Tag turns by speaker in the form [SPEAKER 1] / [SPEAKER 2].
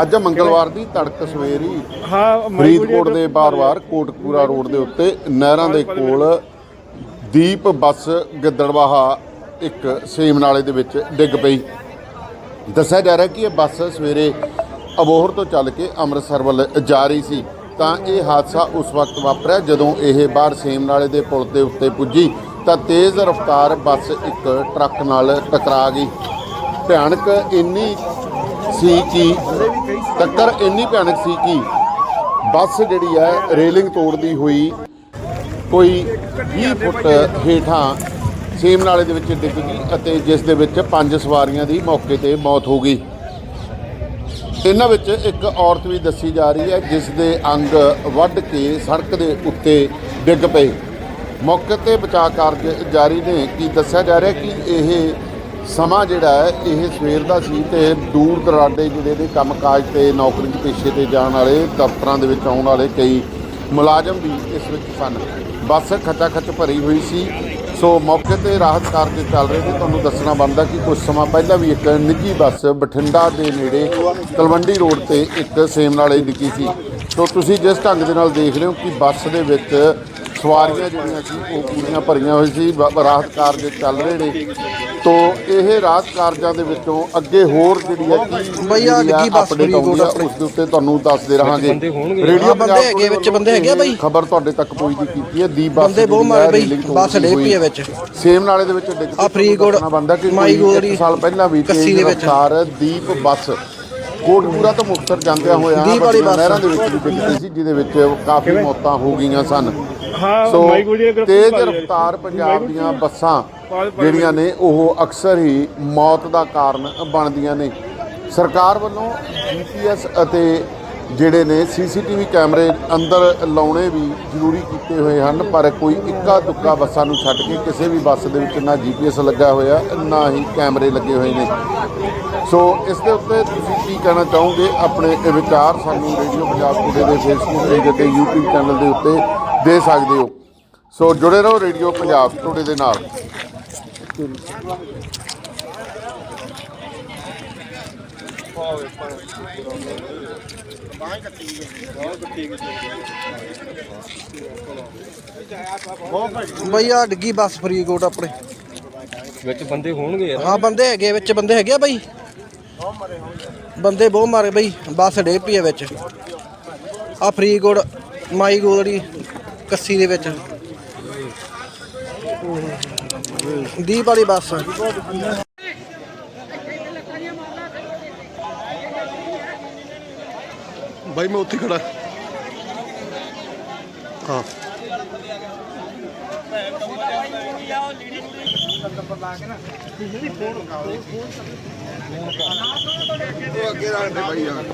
[SPEAKER 1] ਅੱਜ ਮੰਗਲਵਾਰ ਦੀ ਤੜਕ ਸਵੇਰੀ
[SPEAKER 2] ਹਾਂ
[SPEAKER 1] ਫਰੀਦਕੋਟ ਦੇ ਬਾਰ-ਬਾਰ ਕੋਟਕਪੂਰਾ ਰੋਡ ਦੇ ਉੱਤੇ ਨਹਿਰਾਂ ਦੇ ਕੋਲ ਦੀਪ ਬੱਸ ਗਿੱਦੜਵਾਹਾ ਇੱਕ ਸੇਮ ਨਾਲੇ ਦੇ ਵਿੱਚ ਡਿੱਗ ਪਈ। ਦੱਸਿਆ ਜਾ ਰਿਹਾ ਕਿ ਇਹ ਬੱਸ ਸਵੇਰੇ ਅਬੋਹਰ ਤੋਂ ਚੱਲ ਕੇ ਅੰਮ੍ਰਿਤਸਰ ਵੱਲ ਜਾ ਰਹੀ ਸੀ। ਤਾਂ ਇਹ ਹਾਦਸਾ ਉਸ ਵਕਤ ਵਾਪਰਿਆ ਜਦੋਂ ਇਹ ਬਾਹਰ ਸੇਮ ਨਾਲੇ ਦੇ ਪੁਲ ਦੇ ਉੱਤੇ ਪੁੱਜੀ ਤਾਂ ਤੇਜ਼ ਰਫ਼ਤਾਰ ਬੱਸ ਇੱਕ ਟਰੱਕ ਨਾਲ ਟਕਰਾ ਗਈ। ਭਿਆਨਕ ਇੰਨੀ ਸੀ ਕਿ ਟੱਕਰ ਇੰਨੀ ਭਿਆਨਕ ਸੀ ਕਿ ਬੱਸ ਜਿਹੜੀ ਹੈ, ਰੇਲਿੰਗ ਤੋੜਦੀ ਹੋਈ ਕੋਈ 20 ਫੁੱਟ ਹੇਠਾਂ ਸੇਮ ਨਾਲੇ ਦੇ ਵਿੱਚ ਡਿੱਗ ਗਈ ਅਤੇ ਜਿਸ ਦੇ ਵਿੱਚ ਪੰਜ ਸਵਾਰੀਆਂ ਦੀ ਮੌਕੇ ਤੇ ਮੌਤ ਹੋ ਗਈ। ਇਹਨਾਂ ਵਿੱਚ ਇੱਕ ਔਰਤ ਵੀ ਦੱਸੀ ਜਾ ਰਹੀ ਹੈ, ਜਿਸ ਦੇ ਅੰਗ ਵੱਢ ਕੇ ਸੜਕ ਦੇ ਉੱਤੇ ਡਿੱਗ ਪਏ। ਮੌਕੇ ਤੇ ਬਚਾਅ ਕਾਰਜ ਜਾਰੀ ਨੇ ਕੀ ਦੱਸਿਆ ਜਾ ਰਿਹਾ ਕਿ ਇਹ ਸਮਾਂ ਜਿਹੜਾ ਹੈ, ਇਹ ਸਵੇਰ ਦਾ ਸੀ ਤੇ ਦੂਰ ਦਰਾਡੇ ਜਿਹੜੇ ਦੇ ਕੰਮਕਾਜ ਤੇ ਨੌਕਰੀ ਦੇ ਪੇਸ਼ੇ ਤੇ ਜਾਣ ਵਾਲੇ ਦਫ਼ਤਰਾਂ ਦੇ ਵਿੱਚ ਆਉਣ ਵਾਲੇ ਕਈ ਮੁਲਾਜ਼ਮ ਵੀ ਇਸ ਵਿੱਚ ਸਨ। ਬੱਸ ਖੱਚਾ ਖੱਚ ਭਰੀ ਹੋਈ ਸੀ। ਸੋ ਮੌਕੇ ਤੇ ਰਾਹਤ ਕਾਰਜ ਚੱਲ ਰਹੇ ਨੇ। ਤੁਹਾਨੂੰ ਦੱਸਣਾ ਬਣਦਾ ਕਿ ਕੁਝ ਸਮਾਂ ਪਹਿਲਾਂ ਵੀ ਇੱਕ ਨਿੱਜੀ ਬੱਸ ਬਠਿੰਡਾ ਦੇ ਨੇੜੇ ਤਲਵੰਡੀ ਰੋਡ ਤੇ ਇੱਕ ਸੇਮ ਨਾਲੇ ਡਿੱਗੀ ਸੀ। ਸੋ ਤੁਸੀਂ ਜਿਸ ਢੰਗ ਦੇ ਨਾਲ ਦੇਖ ਰਹੇ ਹੋ ਕਿ ਬੱਸ ਦੇ ਵਿੱਚ ਸਵਾਰੀਆਂ ਜਿਹੜੀਆਂ ਸੀ ਉਹ ਪੂਰੀਆਂ ਭਰੀਆਂ ਹੋਈ ਸੀ ਬ- ਰਾਹਤ ਕਾਰਜ ਚੱਲ ਰਹੇ ਨੇ ਤੋ ਇਹ ਰਾਹਤ ਕਾਰਜਾਂ ਦੇ ਵਿੱਚੋਂ ਅੱਗੇ ਹੋਰ ਜਿਹੜੀ ਹੈ ਕੀ
[SPEAKER 3] ਬਈ ਆਹ ਡਿੱਗੀ ਬੱਸ
[SPEAKER 1] update ਆਉਂਦੀ ਆ, ਉਸ ਦੇ ਉੱਤੇ ਤੁਹਾਨੂੰ ਦੱਸਦੇ ਰਹਾਂਗੇ। ਰੇਡੀਓ
[SPEAKER 3] ਬੰਦੇ ਹੈਗੇ, ਵਿੱਚ ਬੰਦੇ ਹੈਗੇ ਆ ਬਈ।
[SPEAKER 1] ਖਬਰ ਤੁਹਾਡੇ ਤੱਕ ਪਹੁੰਚਦੀ ਕੀਤੀ ਹੈ ਦੀ ਬੱਸ
[SPEAKER 3] ਬੰਦੇ ਬਹੁਤ
[SPEAKER 1] ਜਿਹੜੀ
[SPEAKER 3] ਮਾਰੇ
[SPEAKER 1] ਹੈ,
[SPEAKER 3] ਬਈ,
[SPEAKER 1] ਰੇਲਿੰਗ ਤੋੜਦੀ
[SPEAKER 3] ਬੱਸ ਡਿੱਗ ਪਈ ਹੈ
[SPEAKER 1] ਹੋਈ।
[SPEAKER 3] ਵਿੱਚ।
[SPEAKER 1] ਸੇਮ ਨਾਲੇ ਦੇ ਵਿੱਚ ਡਿੱਗ ਪਈ,
[SPEAKER 3] ਆਹ ਫਰੀਦਕੋਟ,
[SPEAKER 1] ਤੁਹਾਨੂੰ ਬੰਦਾ ਕਿ
[SPEAKER 3] ਮਾਈ
[SPEAKER 1] ਕੋਈ ਸਾਲ ਪਹਿਲਾਂ ਵੀ
[SPEAKER 3] ਕੱਸੀ
[SPEAKER 1] ਤੇਜ਼
[SPEAKER 3] ਦੇ ਵਿੱਚ।
[SPEAKER 1] ਰਫ਼ਤਾਰ ਦੀਪ ਬੱਸ ਕੋਟਪੂਰਾ ਤੋਂ ਮੁਕਤਸਰ ਜਾਂਦਿਆਂ ਹੋਇਆ
[SPEAKER 3] ਦੀਪ ਵਾਲੀ ਬੱਸ।
[SPEAKER 1] ਨਹਿਰਾਂ ਦੇ ਵਿੱਚ ਵੀ ਡਿੱਗੀ ਸੀ ਜਿਹਦੇ ਵਿੱਚ ਕਾਫੀ ਮੌਤਾਂ ਹੋ ਗਈਆਂ ਸਨ
[SPEAKER 2] ਹਾਂ
[SPEAKER 1] ਸੋ
[SPEAKER 2] ਗ੍ਰਿਫਤਾਰ
[SPEAKER 1] ਤੇਜ਼। ਰਫ਼ਤਾਰ ਪੰਜਾਬ ਦੀਆਂ ਬੱਸਾਂ ਜਿਹੜੀਆਂ ਨੇ ਉਹ ਅਕਸਰ ਹੀ ਮੌਤ ਦਾ ਕਾਰਨ ਬਣਦੀਆਂ ਨੇ ਸਰਕਾਰ ਵੱਲੋਂ ਜੀਪੀਐਸ ਅਤੇ ਜਿਹੜੇ ਨੇ ਸੀਸੀਟੀਵੀ ਕੈਮਰੇ ਅੰਦਰ ਲਾਉਣੇ ਵੀ ਜ਼ਰੂਰੀ ਕੀਤੇ ਹੋਏ ਹਨ, ਪਰ ਕੋਈ ਇੱਕਾ ਦੁੱਕਾ ਬੱਸਾਂ ਨੂੰ ਛੱਡ ਕੇ ਕਿਸੇ ਵੀ ਬੱਸ ਦੇ ਵਿੱਚ ਨਾ ਜੀਪੀਐਸ ਲੱਗਾ ਹੋਇਆ, ਨਾ ਹੀ ਕੈਮਰੇ ਲੱਗੇ ਹੋਏ ਨੇ। ਸੋ ਇਸ ਦੇ ਉੱਤੇ ਤੁਸੀਂ ਕੀ ਕਹਿਣਾ ਚਾਹੋਗੇ? ਆਪਣੇ ਵਿਚਾਰ ਸਾਨੂੰ ਰੇਡੀਓ ਪੰਜਾਬ ਟੂਡੇ ਦੇ ਫੇਸਬੁੱਕ ਪੇਜ ਅਤੇ YouTube ਚੈਨਲ ਦੇ ਉੱਤੇ ਦੇ ਸਕਦੇ ਹੋ। ਸੋ ਜੁੜੇ ਰਹੋ ਰੇਡੀਓ ਪੰਜਾਬ ਟੂਡੇ ਦੇ ਨਾਲ।
[SPEAKER 3] ਬਈ ਆ ਡਿੱਗੀ ਬੱਸ ਫਰੀਦਕੋਟ ਆਪਣੇ।
[SPEAKER 2] ਵਿੱਚ ਬੰਦੇ ਹੋਣਗੇ ਯਾਰ।
[SPEAKER 3] ਹਾਂ ਬੰਦੇ ਹੈਗੇ ਵਿੱਚ ਬੰਦੇ ਹੈਗੇ ਆ ਬਈ। ਬੰਦੇ ਬਹੁਤ ਮਾਰੇ ਬਈ ਬੱਸ ਡਿੱਗ ਪਈ ਹੈ ਵਿੱਚ। ਆ ਫਰੀਦਕੋਟ ਮਾਈ ਗੋਦੜੀ ਕੱਸੀ ਦੇ ਵਿੱਚ। ਦੀਪ ਵਾਲੀ ਬੱਸ।
[SPEAKER 1] ਬਾਈ ਮੈਂ ਉੱਥੇ ਖੜਾ। ਹਾਂ। ਅੱਗੇ ਰੱਖ ਦੇ ਬਾਈ ਯਾਰ